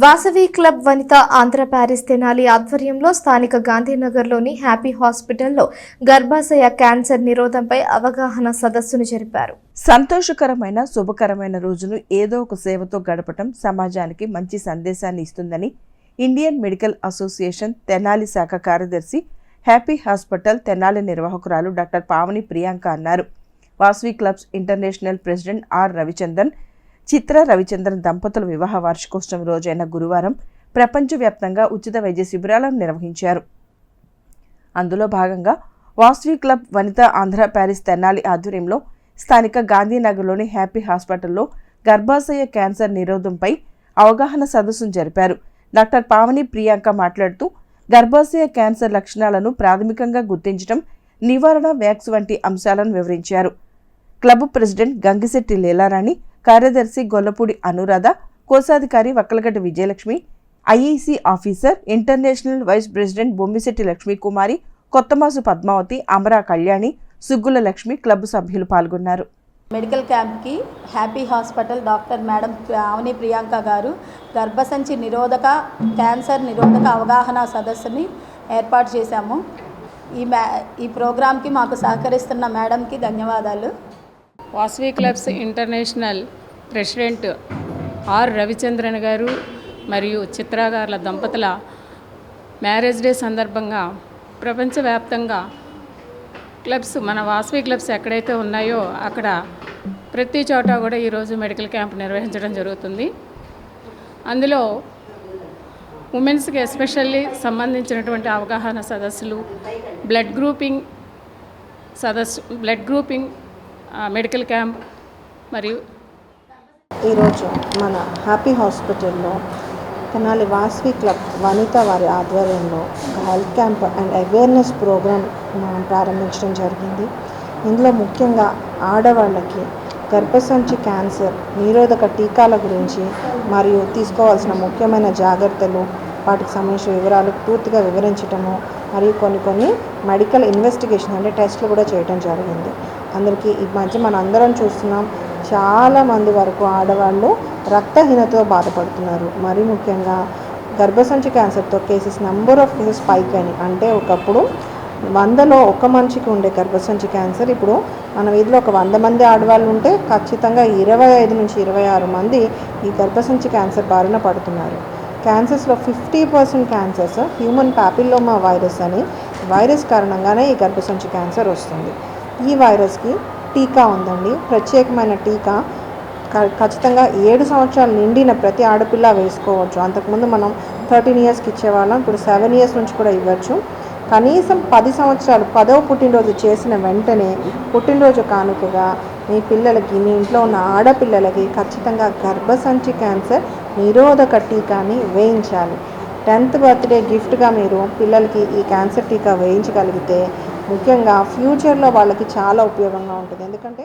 Vasavi club Vanitha Andhra Paris Tenali ఆధ్వర్యంలో స్థానిక గాంధీనగర్లోని happy హాస్పిటల్లో గర్భాశయ క్యాన్సర్ నిరోధంపై అవగాహన సదస్సును జరిపారు. సంతోషకరమైన శుభకరమైన రోజును ఏదో ఒక సేవతో గడపటం సమాజానికి మంచి సందేశాన్ని ఇస్తుందని ఇండియన్ మెడికల్ అసోసియేషన్ తెనాలి శాఖ కార్యదర్శి హ్యాపీ హాస్పిటల్ తెనాలి నిర్వాహకురాలు డాక్టర్ పావని ప్రియాంక అన్నారు. Vasavi clubs international president R Ravichandan Chitra Ravichandran దంపతుల వివాహ వార్షికోత్సవం రోజైన గురువారం ప్రపంచవ్యాప్తంగా ఉచిత వైద్య శిబిరాలను నిర్వహించారు. అందులో భాగంగా వాసవి క్లబ్ వనిత ఆంధ్ర ప్యారిస్ తెనాలి ఆధ్వర్యంలో స్థానిక గాంధీనగర్లోని హ్యాపీ హాస్పిటల్లో గర్భాశయ క్యాన్సర్ నిరోధంపై అవగాహన సదస్సును జరిపారు. డాక్టర్ పావని ప్రియాంక మాట్లాడుతూ గర్భాశయ క్యాన్సర్ లక్షణాలను ప్రాథమికంగా గుర్తించడం నివారణ వ్యాక్స్ వంటి అంశాలను వివరించారు. క్లబ్ ప్రెసిడెంట్ గంగిశెట్టి లీలారాణి కార్యదర్శి గొల్లపూడి అనురాధ కోశాధికారి Vakkalagadda Vijayalakshmi IEC officer international vice president Bommisetti Lakshmikumari Kothamasu Padmavathi Amara Kalyani Suggula Lakshmi club సభ్యులు పాల్గొన్నారు. మెడికల్ క్యాంప్కి happy hospital doctor madam Avani Priyanka గారు గర్భసంచి నిరోధక క్యాన్సర్ నిరోధక అవగాహన సదస్సుని ఏర్పాటు చేశాము. ఈ మ్యా ఈ ప్రోగ్రాంకి మాకు సహకరిస్తున్న మేడంకి ధన్యవాదాలు. Vasavi clubs international president R Ravichandran గారు మరియు చిత్రాగారుల దంపతుల మ్యారేజ్ డే సందర్భంగా ప్రపంచవ్యాప్తంగా క్లబ్స్ మన వాసవి క్లబ్స్ ఎక్కడైతే ఉన్నాయో అక్కడ ప్రతి చోట కూడా ఈరోజు మెడికల్ క్యాంప్ నిర్వహించడం జరుగుతుంది. అందులో ఉమెన్స్కి ఎస్పెషల్లీ సంబంధించినటువంటి అవగాహన సదస్సులు బ్లడ్ గ్రూపింగ్ సదస్సు బ్లడ్ గ్రూపింగ్ మెడికల్ క్యాంప్ మరియు ఈరోజు మన హ్యాపీ హాస్పిటల్లో తెనాలి వాస్వి క్లబ్ వనిత వారి ఆధ్వర్యంలో ఒక health camp and awareness programme మనం ప్రారంభించడం జరిగింది. ఇందులో ముఖ్యంగా ఆడవాళ్ళకి గర్భసంచి క్యాన్సర్ నిరోధక టీకాల గురించి మరియు తీసుకోవాల్సిన ముఖ్యమైన జాగ్రత్తలు వాటికి సంబంధించిన వివరాలు పూర్తిగా వివరించటము మరియు కొన్ని కొన్ని మెడికల్ ఇన్వెస్టిగేషన్ అంటే టెస్ట్లు కూడా చేయడం జరిగింది. అందరికీ ఈ మధ్య మనం అందరం చూస్తున్నాం చాలా మంది వరకు ఆడవాళ్ళు రక్తహీనతతో బాధపడుతున్నారు. మరీ ముఖ్యంగా గర్భసంచి క్యాన్సర్తో cases number of cases spike అయినాయి అంటే ఒకప్పుడు వందలో ఒక మనిషికి ఉండే గర్భసంచి క్యాన్సర్ ఇప్పుడు మన వీధిలో ఒక వంద మంది ఆడవాళ్ళు ఉంటే ఖచ్చితంగా ఇరవై ఐదు నుంచి ఇరవై ఆరు మంది ఈ గర్భసంచి క్యాన్సర్ బారిన పడుతున్నారు. క్యాన్సర్స్లో fifty percent cancers human papilloma virus అని వైరస్ కారణంగానే ఈ గర్భసంచి క్యాన్సర్ వస్తుంది. ఈ వైరస్కి టీకా ఉందండి. ప్రత్యేకమైన టీకా. ఖచ్చితంగా ఏడు సంవత్సరాలు నిండిన ప్రతి ఆడపిల్ల వేసుకోవచ్చు. అంతకుముందు మనం థర్టీన్ ఇయర్స్కి ఇచ్చేవాళ్ళం. ఇప్పుడు సెవెన్ ఇయర్స్ నుంచి కూడా ఇవ్వచ్చు. కనీసం పది సంవత్సరాలు పదవ పుట్టినరోజు చేసిన వెంటనే పుట్టినరోజు కానుకగా మీ పిల్లలకి మీ ఇంట్లో ఉన్న ఆడపిల్లలకి ఖచ్చితంగా గర్భసంచి క్యాన్సర్ నిరోధక టీకాని వేయించాలి. టెన్త్ బర్త్డే గిఫ్ట్గా మీరు పిల్లలకి ఈ క్యాన్సర్ టీకా వేయించగలిగితే ముఖ్యంగా ఫ్యూచర్లో వాళ్ళకి చాలా ఉపయోగంగా ఉంటుంది. ఎందుకంటే